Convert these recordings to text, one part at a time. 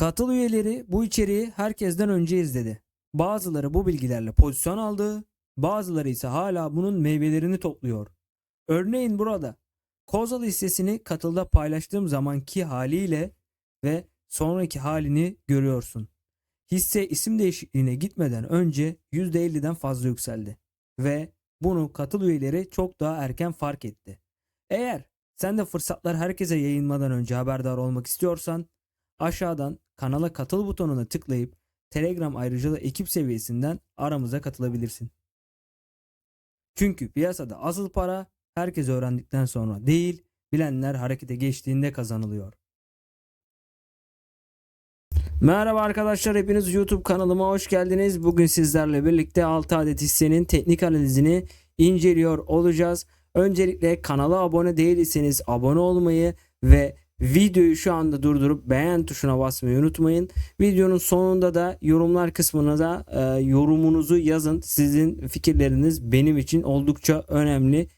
Katıl üyeleri bu içeriği herkesten önce izledi. Bazıları bu bilgilerle pozisyon aldı, bazıları ise hala bunun meyvelerini topluyor. Örneğin burada Kozal hissesini katılda paylaştığım zamanki haliyle ve sonraki halini görüyorsun. Hisse isim değişikliğine gitmeden önce %50'den fazla yükseldi ve bunu katıl üyeleri çok daha erken fark etti. Eğer sen de fırsatlar herkese yayınmadan önce haberdar olmak istiyorsan aşağıdan kanala katıl butonuna tıklayıp Telegram ayrıcalığı ekip seviyesinden aramıza katılabilirsin. Çünkü piyasada asıl para herkes öğrendikten sonra değil, bilenler harekete geçtiğinde kazanılıyor. Merhaba arkadaşlar hepiniz YouTube kanalıma hoş geldiniz. Bugün sizlerle birlikte 6 adet hissenin teknik analizini inceliyor olacağız. Öncelikle kanala abone değilseniz abone olmayı ve videoyu şu anda durdurup beğen tuşuna basmayı unutmayın. Videonun sonunda da yorumlar kısmına da e, yorumunuzu yazın. Sizin fikirleriniz benim için oldukça önemli.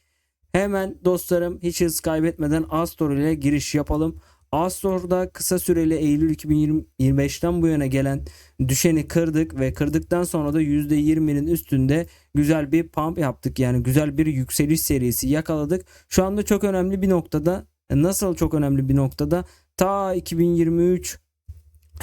Hemen dostlarım hiç hız kaybetmeden Astor ile giriş yapalım. Astor'da kısa süreli Eylül 2025'ten bu yana gelen düşeni kırdık ve kırdıktan sonra da %20'nin üstünde güzel bir pump yaptık. Yani güzel bir yükseliş serisi yakaladık. Şu anda çok önemli bir noktada nasıl çok önemli bir noktada ta 2023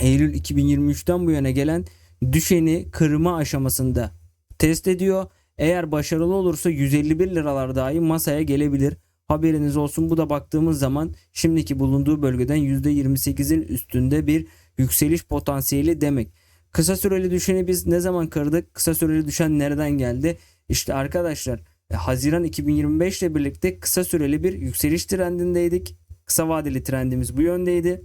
Eylül 2023'ten bu yana gelen düşeni kırma aşamasında test ediyor. Eğer başarılı olursa 151 liralar dahi masaya gelebilir. Haberiniz olsun bu da baktığımız zaman şimdiki bulunduğu bölgeden %28'in üstünde bir yükseliş potansiyeli demek. Kısa süreli düşeni biz ne zaman kırdık? Kısa süreli düşen nereden geldi? İşte arkadaşlar e, Haziran 2025 ile birlikte kısa süreli bir yükseliş trendindeydik. Kısa vadeli trendimiz bu yöndeydi.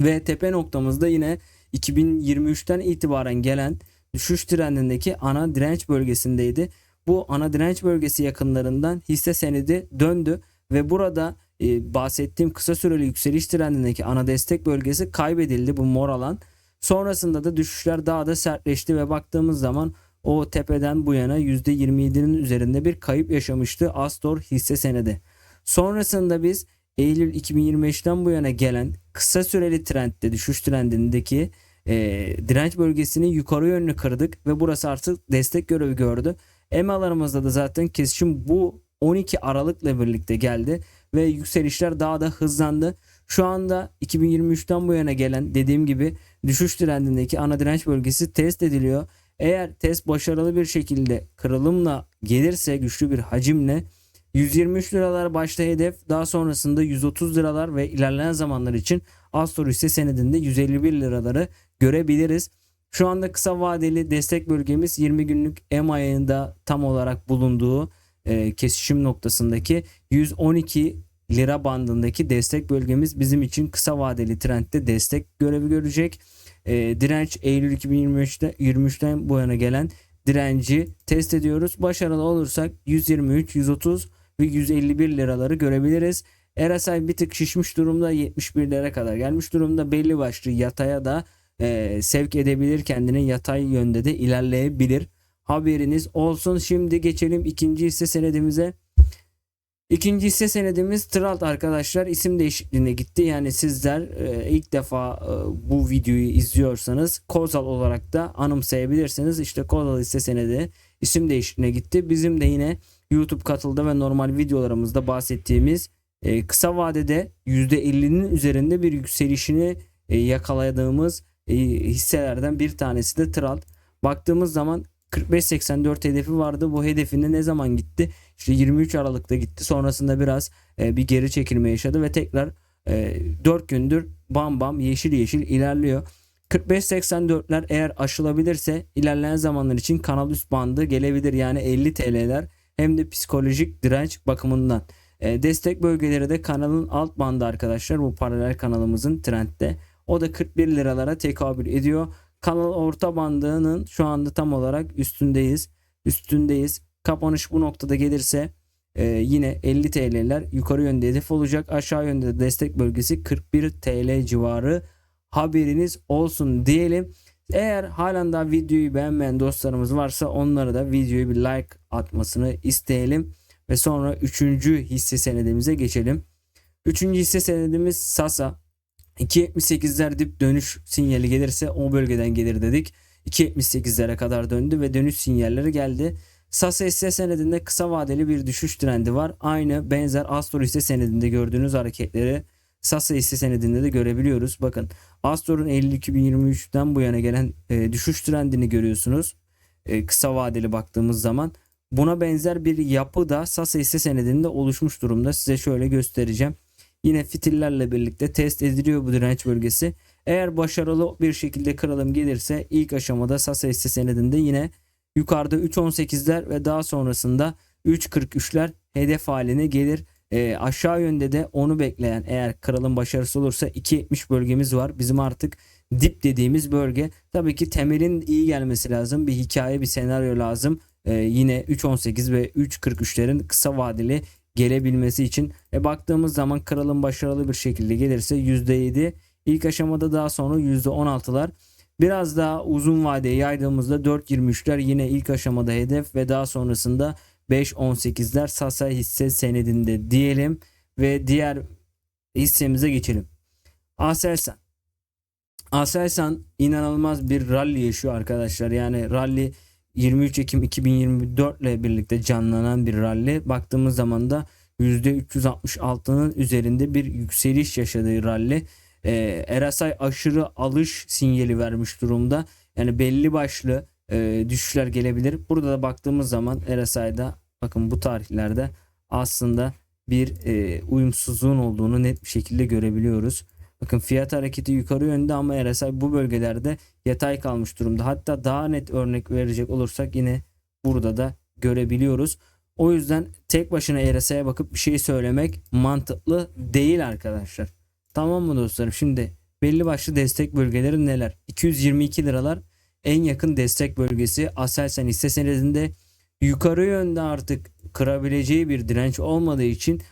Ve tepe noktamızda yine 2023'ten itibaren gelen düşüş trendindeki ana direnç bölgesindeydi. Bu ana direnç bölgesi yakınlarından hisse senedi döndü ve burada e, bahsettiğim kısa süreli yükseliş trendindeki ana destek bölgesi kaybedildi bu mor alan. Sonrasında da düşüşler daha da sertleşti ve baktığımız zaman o tepeden bu yana %27'nin üzerinde bir kayıp yaşamıştı Astor hisse senedi. Sonrasında biz Eylül 2025'ten bu yana gelen kısa süreli trendde düşüş trendindeki e, direnç bölgesini yukarı yönlü kırdık ve burası artık destek görevi gördü. EMA'larımızda da zaten kesişim bu 12 Aralık'la birlikte geldi ve yükselişler daha da hızlandı. Şu anda 2023'ten bu yana gelen dediğim gibi düşüş trendindeki ana direnç bölgesi test ediliyor. Eğer test başarılı bir şekilde kırılımla gelirse güçlü bir hacimle 123 liralar başta hedef daha sonrasında 130 liralar ve ilerleyen zamanlar için Astor hisse senedinde 151 liraları görebiliriz. Şu anda kısa vadeli destek bölgemiz 20 günlük EMA'yında tam olarak bulunduğu e, kesişim noktasındaki 112 lira bandındaki destek bölgemiz bizim için kısa vadeli trendde destek görevi görecek. E, direnç Eylül 2023'te 23'ten bu yana gelen direnci test ediyoruz. Başarılı olursak 123, 130 ve 151 liraları görebiliriz. RSI bir tık şişmiş durumda 71 lira kadar gelmiş durumda belli başlı yataya da e, sevk edebilir kendini yatay yönde de ilerleyebilir. Haberiniz olsun. Şimdi geçelim ikinci hisse senedimize. İkinci hisse senedimiz Tralt arkadaşlar isim değişikliğine gitti. Yani sizler e, ilk defa e, bu videoyu izliyorsanız Kozal olarak da anımsayabilirsiniz. İşte Kozal hisse senedi isim değişikliğine gitti. Bizim de yine YouTube katıldı ve normal videolarımızda bahsettiğimiz e, kısa vadede %50'nin üzerinde bir yükselişini e, yakaladığımız e, hisselerden bir tanesi de Tralt. Baktığımız zaman 45.84 hedefi vardı. Bu hedefine ne zaman gitti? İşte 23 Aralık'ta gitti. Sonrasında biraz e, bir geri çekilme yaşadı ve tekrar e, 4 gündür bam bam yeşil yeşil ilerliyor. 45.84'ler eğer aşılabilirse ilerleyen zamanlar için kanal üst bandı gelebilir. Yani 50 TL'ler hem de psikolojik direnç bakımından. E, destek bölgeleri de kanalın alt bandı arkadaşlar. Bu paralel kanalımızın trendde. O da 41 liralara tekabül ediyor. Kanal orta bandının şu anda tam olarak üstündeyiz. Üstündeyiz. Kapanış bu noktada gelirse e, yine 50 TL'ler yukarı yönde hedef olacak. Aşağı yönde de destek bölgesi 41 TL civarı. Haberiniz olsun diyelim. Eğer halen daha videoyu beğenmeyen dostlarımız varsa onlara da videoyu bir like atmasını isteyelim. Ve sonra üçüncü hisse senedimize geçelim. Üçüncü hisse senedimiz Sasa. 2.78'ler dip dönüş sinyali gelirse o bölgeden gelir dedik. 2.78'lere kadar döndü ve dönüş sinyalleri geldi. Sasa hisse senedinde kısa vadeli bir düşüş trendi var. Aynı benzer Astor hisse senedinde gördüğünüz hareketleri Sasa hisse senedinde de görebiliyoruz. Bakın Astor'un Eylül 2023'ten bu yana gelen e, düşüş trendini görüyorsunuz. E, kısa vadeli baktığımız zaman. Buna benzer bir yapı da Sasa hisse senedinde oluşmuş durumda. Size şöyle göstereceğim. Yine fitillerle birlikte test ediliyor bu direnç bölgesi. Eğer başarılı bir şekilde kırılım gelirse ilk aşamada Sasa hisse senedinde yine yukarıda 3.18'ler ve daha sonrasında 3.43'ler hedef haline gelir. E, aşağı yönde de onu bekleyen eğer kırılım başarısı olursa 2.70 bölgemiz var. Bizim artık dip dediğimiz bölge. Tabii ki temelin iyi gelmesi lazım. Bir hikaye bir senaryo lazım. E, yine 3.18 ve 3.43'lerin kısa vadeli gelebilmesi için. E, baktığımız zaman kırılım başarılı bir şekilde gelirse %7 ilk aşamada daha sonra %16'lar. Biraz daha uzun vadeye yaydığımızda 4.23'ler yine ilk aşamada hedef ve daha sonrasında 5.18'ler Sasa hisse senedinde diyelim ve diğer hissemize geçelim. Aselsan. Aselsan inanılmaz bir rally yaşıyor arkadaşlar. Yani rally 23 Ekim 2024 ile birlikte canlanan bir rally. Baktığımız zaman da %366'nın üzerinde bir yükseliş yaşadığı rally. Ee, RSI aşırı alış sinyali vermiş durumda. Yani belli başlı e, düşüşler gelebilir. Burada da baktığımız zaman RSI'da bakın bu tarihlerde aslında bir e, uyumsuzluğun olduğunu net bir şekilde görebiliyoruz. Bakın fiyat hareketi yukarı yönde ama RSI bu bölgelerde yatay kalmış durumda. Hatta daha net örnek verecek olursak yine burada da görebiliyoruz. O yüzden tek başına RSI'ye bakıp bir şey söylemek mantıklı değil arkadaşlar. Tamam mı dostlarım? Şimdi belli başlı destek bölgeleri neler? 222 liralar en yakın destek bölgesi Aselsan hisse senedinde yukarı yönde artık kırabileceği bir direnç olmadığı için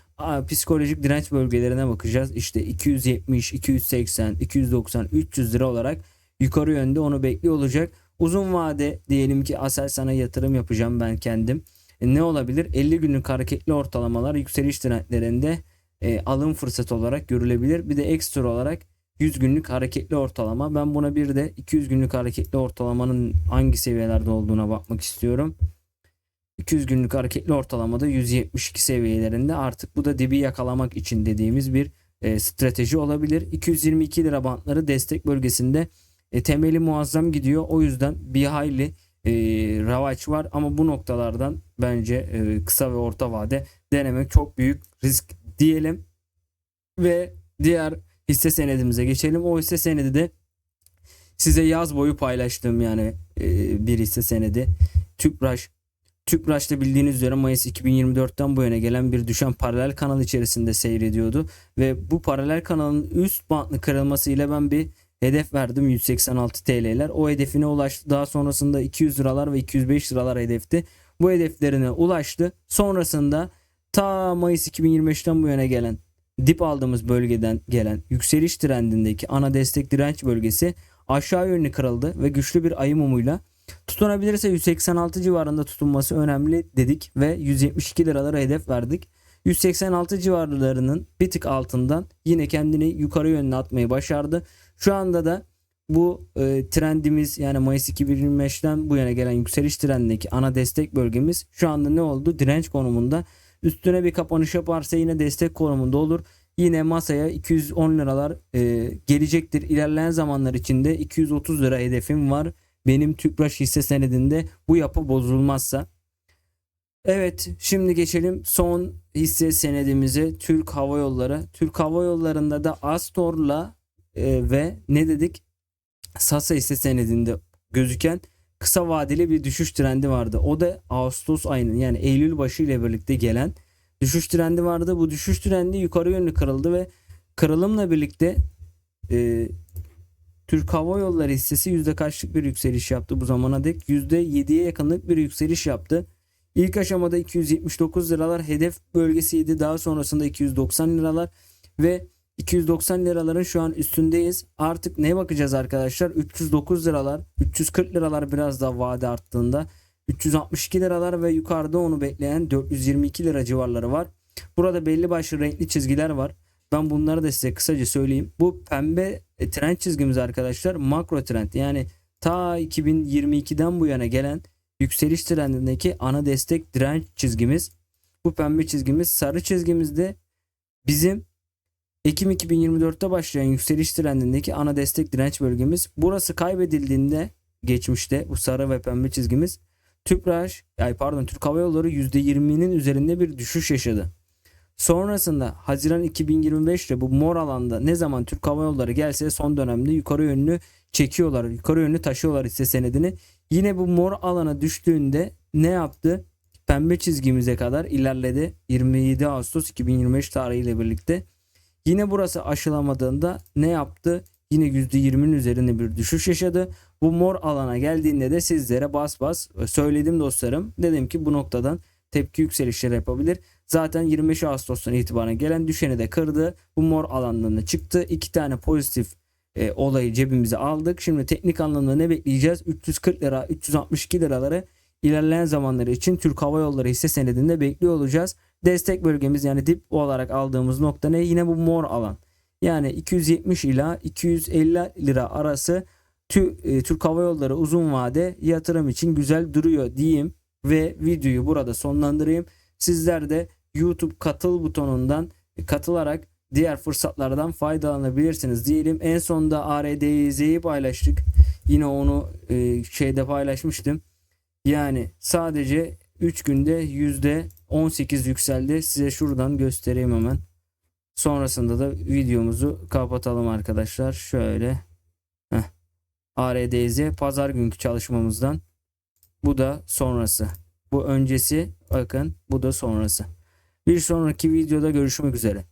psikolojik direnç bölgelerine bakacağız. İşte 270, 280, 290, 300 lira olarak yukarı yönde onu bekliyor olacak. Uzun vade diyelim ki Aselsan'a yatırım yapacağım ben kendim. E, ne olabilir? 50 günlük hareketli ortalamalar yükseliş trendlerinde e, alım fırsatı olarak görülebilir. Bir de ekstra olarak 100 günlük hareketli ortalama. Ben buna bir de 200 günlük hareketli ortalamanın hangi seviyelerde olduğuna bakmak istiyorum. 200 günlük hareketli ortalamada 172 seviyelerinde artık bu da dibi yakalamak için dediğimiz bir e, strateji olabilir. 222 lira bantları destek bölgesinde e, temeli muazzam gidiyor. O yüzden bir hayli e, ravaç var ama bu noktalardan bence e, kısa ve orta vade denemek çok büyük risk diyelim. Ve diğer hisse senedimize geçelim. O hisse senedi de size yaz boyu paylaştığım yani e, bir hisse senedi. Tüpraş Tüpraş'ta bildiğiniz üzere Mayıs 2024'ten bu yana gelen bir düşen paralel kanal içerisinde seyrediyordu. Ve bu paralel kanalın üst bantlı kırılması ile ben bir hedef verdim 186 TL'ler. O hedefine ulaştı. Daha sonrasında 200 liralar ve 205 liralar hedefti. Bu hedeflerine ulaştı. Sonrasında ta Mayıs 2025'ten bu yana gelen dip aldığımız bölgeden gelen yükseliş trendindeki ana destek direnç bölgesi aşağı yönlü kırıldı ve güçlü bir ayı mumuyla tutunabilirse 186 civarında tutunması önemli dedik ve 172 liralara hedef verdik. 186 civarlarının bir tık altından yine kendini yukarı yönüne atmayı başardı. Şu anda da bu e, trendimiz yani Mayıs 2025'ten bu yana gelen yükseliş trendindeki ana destek bölgemiz şu anda ne oldu? Direnç konumunda. Üstüne bir kapanış yaparsa yine destek konumunda olur. Yine masaya 210 liralar e, gelecektir. İlerleyen zamanlar içinde 230 lira hedefim var. Benim Tüpraş hisse senedinde bu yapı bozulmazsa. Evet şimdi geçelim son hisse senedimize Türk Hava Yolları. Türk Hava Yolları'nda da Astor'la e, ve ne dedik? Sasa hisse senedinde gözüken kısa vadeli bir düşüş trendi vardı. O da Ağustos ayının yani Eylül başı ile birlikte gelen düşüş trendi vardı. Bu düşüş trendi yukarı yönlü kırıldı ve kırılımla birlikte e, Türk Hava Yolları hissesi yüzde kaçlık bir yükseliş yaptı bu zamana dek? Yüzde yediye yakınlık bir yükseliş yaptı. İlk aşamada 279 liralar hedef bölgesiydi. Daha sonrasında 290 liralar ve 290 liraların şu an üstündeyiz. Artık neye bakacağız arkadaşlar? 309 liralar, 340 liralar biraz daha vade arttığında 362 liralar ve yukarıda onu bekleyen 422 lira civarları var. Burada belli başlı renkli çizgiler var. Ben bunları da size kısaca söyleyeyim. Bu pembe e, trend çizgimiz arkadaşlar makro trend. Yani ta 2022'den bu yana gelen yükseliş trendindeki ana destek direnç çizgimiz. Bu pembe çizgimiz sarı çizgimizde bizim Ekim 2024'te başlayan yükseliş trendindeki ana destek direnç bölgemiz. Burası kaybedildiğinde geçmişte bu sarı ve pembe çizgimiz Tüpraş, ay pardon Türk Hava Yolları %20'nin üzerinde bir düşüş yaşadı. Sonrasında Haziran 2025'te bu mor alanda ne zaman Türk Hava Yolları gelse son dönemde yukarı yönlü çekiyorlar. Yukarı yönlü taşıyorlar hisse senedini. Yine bu mor alana düştüğünde ne yaptı? Pembe çizgimize kadar ilerledi. 27 Ağustos 2025 tarihiyle birlikte. Yine burası aşılamadığında ne yaptı? Yine %20'nin üzerinde bir düşüş yaşadı. Bu mor alana geldiğinde de sizlere bas bas söyledim dostlarım. Dedim ki bu noktadan tepki yükselişleri yapabilir. Zaten 25 Ağustos'tan itibaren gelen düşeni de kırdı. Bu mor alandan da çıktı. İki tane pozitif e, olayı cebimize aldık. Şimdi teknik anlamda ne bekleyeceğiz? 340 lira, 362 liraları ilerleyen zamanları için Türk Hava Yolları hisse senedinde bekliyor olacağız. Destek bölgemiz yani dip olarak aldığımız nokta ne? Yine bu mor alan. Yani 270 ila 250 lira arası e, Türk Hava Yolları uzun vade yatırım için güzel duruyor diyeyim ve videoyu burada sonlandırayım. Sizler de YouTube katıl butonundan katılarak diğer fırsatlardan faydalanabilirsiniz diyelim. En sonda ARDZ'yi paylaştık. Yine onu e, şeyde paylaşmıştım. Yani sadece 3 günde %18 yükseldi. Size şuradan göstereyim hemen. Sonrasında da videomuzu kapatalım arkadaşlar. Şöyle. Heh. ARDZ pazar günkü çalışmamızdan. Bu da sonrası. Bu öncesi bakın bu da sonrası. Bir sonraki videoda görüşmek üzere.